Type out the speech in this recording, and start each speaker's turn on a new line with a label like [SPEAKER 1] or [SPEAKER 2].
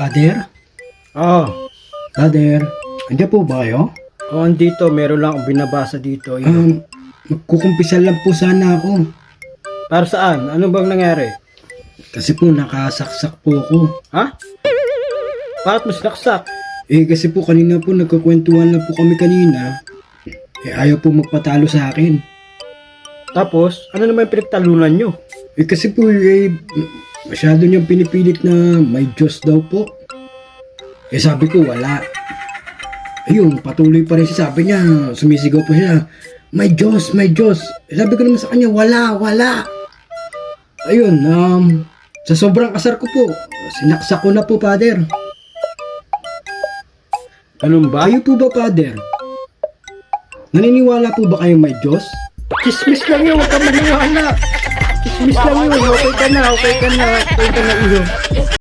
[SPEAKER 1] Father?
[SPEAKER 2] Oh,
[SPEAKER 1] Father? Andiyan po ba kayo?
[SPEAKER 2] oh andito, meron lang akong binabasa dito. Yun.
[SPEAKER 1] Um, magkukumpisal lang po sana ako.
[SPEAKER 2] Para saan? Ano bang nangyari?
[SPEAKER 1] Kasi po nakasaksak po ako.
[SPEAKER 2] Ha? Bakit mo sinaksak?
[SPEAKER 1] Eh kasi po kanina po nagkakwentuhan lang po kami kanina. Eh ayaw po magpatalo sa akin.
[SPEAKER 2] Tapos, ano naman yung pinagtalunan nyo?
[SPEAKER 1] Eh kasi po eh masyado niyang pinipilit na may Diyos daw po. Eh sabi ko wala. Ayun, patuloy pa rin siya. Sabi niya, sumisigaw po siya. May Diyos, may Diyos. Eh, sabi ko naman sa kanya, wala, wala. Ayun, um, sa sobrang asar ko po, sinaksak ko na po, Father.
[SPEAKER 2] Ganun ba?
[SPEAKER 1] Kayo po ba, Father? Naniniwala po ba kayo may Diyos?
[SPEAKER 2] Chismis lang yun, huwag ka maniwala. Chismis lang yun, okay ka na, okay ka na, okay ka na iyo.